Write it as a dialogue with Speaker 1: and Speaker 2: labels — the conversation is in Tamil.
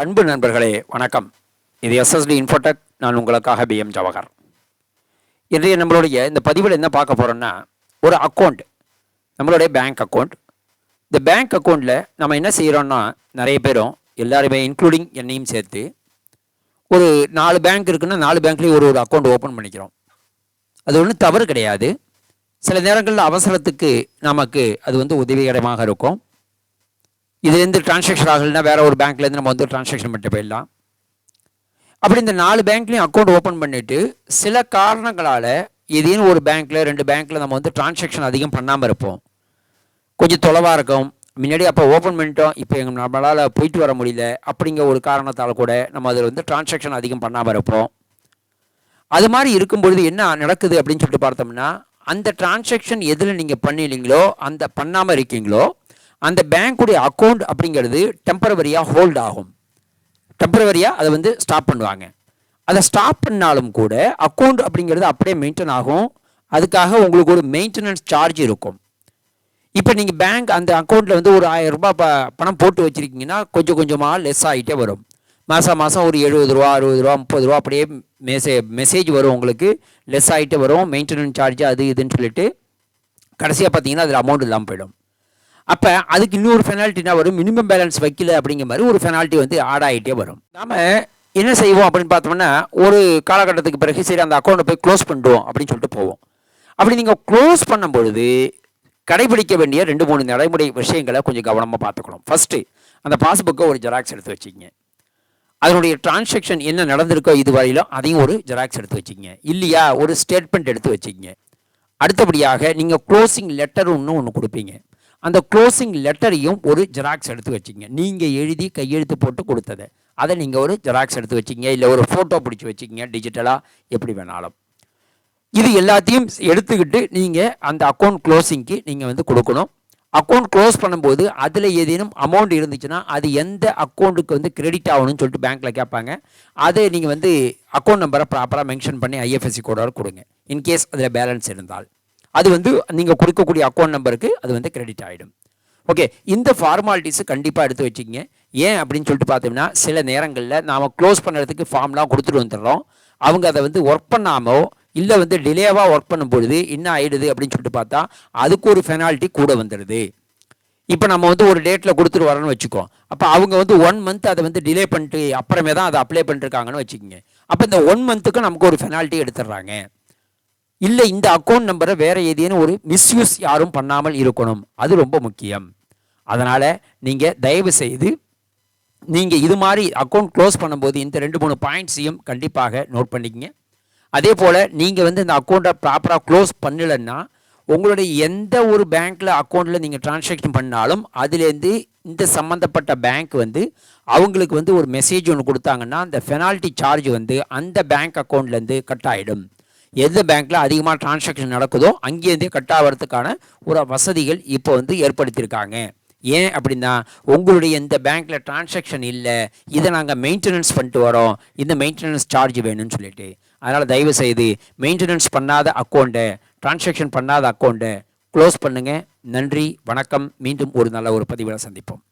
Speaker 1: அன்பு நண்பர்களே வணக்கம். இது எஸ்எஸ்டி இன்ஃபோடெக் நான் உங்களுக்காக பிஎம் ஜவஹர் இன்றைய நம்மளுடைய இந்த பதிவில் என்ன பார்க்க போகிறோம்னா ஒரு அக்கௌண்ட் நம்மளுடைய பேங்க் அக்கௌண்ட் இந்த பேங்க் அக்கௌண்ட்டில் நம்ம என்ன செய்கிறோம்னா நிறைய பேரும் எல்லாருமே இன்க்ளூடிங் என்னையும் சேர்த்து ஒரு நாலு பேங்க் இருக்குன்னா நாலு பேங்க்லேயும் ஒரு ஒரு அக்கௌண்ட் ஓப்பன் பண்ணிக்கிறோம். அது ஒன்றும் தவறு கிடையாது. சில நேரங்களில் அவசரத்துக்கு நமக்கு அது வந்து உதவிகரமாக இருக்கும். இதுலேருந்து டிரான்சாக்ஷன் ஆகலைன்னா வேறு ஒரு பேங்க்லேருந்து நம்ம வந்து டிரான்சாக்ஷன் பண்ணிட்டு போயிடலாம். அப்படி இந்த நாலு பேங்க்லேயும் அக்கௌண்ட் ஓப்பன் பண்ணிவிட்டு சில காரணங்களால் ஏதேனும் ஒரு பேங்க்கில் ரெண்டு பேங்க்கில் நம்ம வந்து டிரான்சாக்ஷன் அதிகம் பண்ணாமல் இருப்போம். கொஞ்சம் தொலைவாக இருக்கும். முன்னாடி அப்போ ஓப்பன் பண்ணிட்டோம் இப்போ எங்கள் நம்மளால் போயிட்டு வர முடியல அப்படிங்கிற ஒரு காரணத்தால் கூட நம்ம அதில் வந்து டிரான்சாக்ஷன் அதிகம் பண்ணாமல் இருப்போம். அது மாதிரி இருக்கும் பொழுது என்ன நடக்குது அப்படின்னு சொல்லிட்டு பார்த்தோம்னா அந்த டிரான்சாக்ஷன் எதில் நீங்கள் பண்ணினீங்களோ அந்த பண்ணாமல் இருக்கீங்களோ அந்த பேங்க்குடைய அக்கௌண்ட் அப்படிங்கிறது டெம்பரவரியாக ஹோல்ட் ஆகும். டெம்பரவரியாக அதை வந்து ஸ்டாப் பண்ணுவாங்க. அதை ஸ்டாப் பண்ணாலும் கூட அக்கௌண்ட் அப்படிங்கிறது அப்படியே மெயின்டைன் ஆகும். அதுக்காக உங்களுக்கு ஒரு மெயின்டெனன்ஸ் சார்ஜ் இருக்கும். இப்போ நீங்கள் பேங்க் அந்த அக்கௌண்ட்டில் வந்து ஒரு ஆயிரம் ரூபாய் ப பணம் போட்டு வச்சுருக்கீங்கன்னா கொஞ்சம் கொஞ்சமாக லெஸ் ஆகிட்டே வரும். மாதம் மாதம் ஒரு எழுபது ரூபா அறுபது ரூபா முப்பது ரூபா அப்படியே மெசே மெசேஜ் வரும் உங்களுக்கு. லெஸ் ஆகிட்டே வரும். மெயின்டெனன்ஸ் சார்ஜ் அது இதுன்னு சொல்லிட்டு கடைசியாக பார்த்தீங்கன்னா அதில் அமௌண்ட் இல்லாமல் போயிடும். அப்போ அதுக்கு இன்னொரு பெனால்ட்டினா வரும். மினிமம் பேலன்ஸ் வைக்கல அப்படிங்கிற மாதிரி ஒரு பெனால்ட்டி வந்து ஆட் ஆகிட்டே வரும். நாம் என்ன செய்வோம் அப்படின்னு பார்த்தோம்னா ஒரு காலகட்டத்துக்கு பிறகு சரி அந்த அக்கௌண்ட்டை போய் க்ளோஸ் பண்ணிடுவோம் அப்படின்னு சொல்லிட்டு போவோம். அப்படி நீங்கள் க்ளோஸ் பண்ணும் பொழுது கடைபிடிக்க வேண்டிய ரெண்டு மூணு நடைமுறை விஷயங்களை கொஞ்சம் கவனமாக பார்த்துக்கணும். ஃபஸ்ட்டு அந்த பாஸ்புக்கை ஒரு ஜெராக்ஸ் எடுத்து வச்சுக்கிங்க. அதனுடைய டிரான்சாக்ஷன் என்ன நடந்திருக்கோ இது வரையிலும் அதையும் ஒரு ஜெராக்ஸ் எடுத்து வச்சுக்கிங்க. இல்லையா ஒரு ஸ்டேட்மெண்ட் எடுத்து வச்சுக்கிங்க. அடுத்தபடியாக நீங்கள் க்ளோசிங் லெட்டர் ஒன்று ஒன்று கொடுப்பீங்க. அந்த க்ளோசிங் லெட்டரையும் ஒரு ஜெராக்ஸ் எடுத்து வச்சுங்க. நீங்கள் எழுதி கையெழுத்து போட்டு கொடுத்ததை. அதை நீங்கள் ஒரு ஜெராக்ஸ் எடுத்து வச்சிங்க. இல்லை ஒரு ஃபோட்டோ பிடிச்சி வச்சுக்கிங்க டிஜிட்டலாக எப்படி வேணாலும். இது எல்லாத்தையும் எடுத்துக்கிட்டு நீங்கள் அந்த அக்கௌண்ட் க்ளோசிங்க்கு நீங்கள் வந்து கொடுக்கணும். அக்கௌண்ட் க்ளோஸ் பண்ணும்போது அதில் ஏதேனும் அமௌண்ட் இருந்துச்சுன்னா அது எந்த அக்கௌண்ட்டுக்கு வந்து கிரெடிட் ஆகணும்னு சொல்லிட்டு பேங்க்கில் கேட்பாங்க. அதை நீங்கள் வந்து அக்கௌண்ட் நம்பரை ப்ராப்பராக மென்ஷன் பண்ணி ஐஎஃப்எஸ்சி கோடோட கொடுங்க. இன்கேஸ் அதில் பேலன்ஸ் இருந்தால். அது வந்து நீங்கள் கொடுக்கக்கூடிய அக்கௌண்ட் நம்பருக்கு அது வந்து கிரெடிட் ஆகிடும் ஓகே இந்த ஃபார்மாலிட்டிஸை கண்டிப்பாக எடுத்து வச்சுக்கிங்க. ஏன் அப்படின்னு சொல்லிட்டு பார்த்தோம்னா சில நேரங்களில் நாம் க்ளோஸ் பண்ணுறதுக்கு ஃபார்ம்லாம் கொடுத்துட்டு வந்துடுறோம். அவங்க அதை வந்து ஒர்க் பண்ணாமோ இல்லை வந்து டிலேவாக ஒர்க் பண்ணும் பொழுது என்ன ஆகிடுது அப்படின்னு சொல்லிட்டு பார்த்தா அதுக்கு ஒரு பெனால்ட்டி கூட வந்துடுது. இப்போ நம்ம வந்து ஒரு டேட்டில் கொடுத்துட்டு வரோன்னு வச்சுக்கோ. அப்போ அவங்க வந்து ஒன் மந்த் அதை வந்து டிலே பண்ணிட்டு அப்புறமே தான் அதை அப்ளை பண்ணிருக்காங்கன்னு வச்சுக்கோங்க. அப்போ இந்த ஒன் மந்த்துக்கு நமக்கு ஒரு பெனால்ட்டி எடுத்துடுறாங்க. இல்லை இந்த அக்கௌண்ட் நம்பரை வேறு ஏதேனும் ஒரு மிஸ்யூஸ் யாரும் பண்ணாமல் இருக்கணும். அது ரொம்ப முக்கியம். அதனால் நீங்கள் தயவு செய்து நீங்கள் இது மாதிரி அக்கௌண்ட் க்ளோஸ் பண்ணும்போது இந்த ரெண்டு மூணு பாயிண்ட்ஸையும் கண்டிப்பாக நோட் பண்ணிக்கங்க. அதே போல் நீங்கள் வந்து இந்த அக்கௌண்ட்டை ப்ராப்பராக க்ளோஸ் பண்ணலைன்னா உங்களுடைய எந்த ஒரு பேங்க்கில் அக்கௌண்ட்டில் நீங்கள் ட்ரான்ஸாக்ஷன் பண்ணாலும் அதுலேருந்து இந்த சம்மந்தப்பட்ட பேங்க் வந்து அவங்களுக்கு வந்து ஒரு மெசேஜ் ஒன்று கொடுத்தாங்கன்னா அந்த பெனால்ட்டி சார்ஜ் வந்து அந்த பேங்க் அக்கௌண்ட்லேருந்து கட் ஆகிடும் எந்த பேங்க்கில் அதிகமாக டிரான்சாக்ஷன் நடக்குதோ அங்கேருந்தே கட் ஆகிறதுக்கான ஒரு வசதிகள் இப்போ வந்து ஏற்படுத்தியிருக்காங்க. ஏன் அப்படின்னா உங்களுடைய இந்த பேங்க்கில் டிரான்சாக்ஷன் இல்லை இதை நாங்கள் மெயின்டெனன்ஸ் பண்ணிட்டு வரோம் இந்த மெயின்டெனன்ஸ் சார்ஜ் வேணும்னு சொல்லிட்டு. அதனால் தயவு செய்து மெயின்டெனன்ஸ் பண்ணாத அக்கௌண்ட்டை டிரான்சாக்ஷன் பண்ணாத அக்கௌண்ட்டை க்ளோஸ் பண்ணுங்கள் நன்றி வணக்கம். மீண்டும் ஒரு நல்ல ஒரு பதிவில் சந்திப்போம்.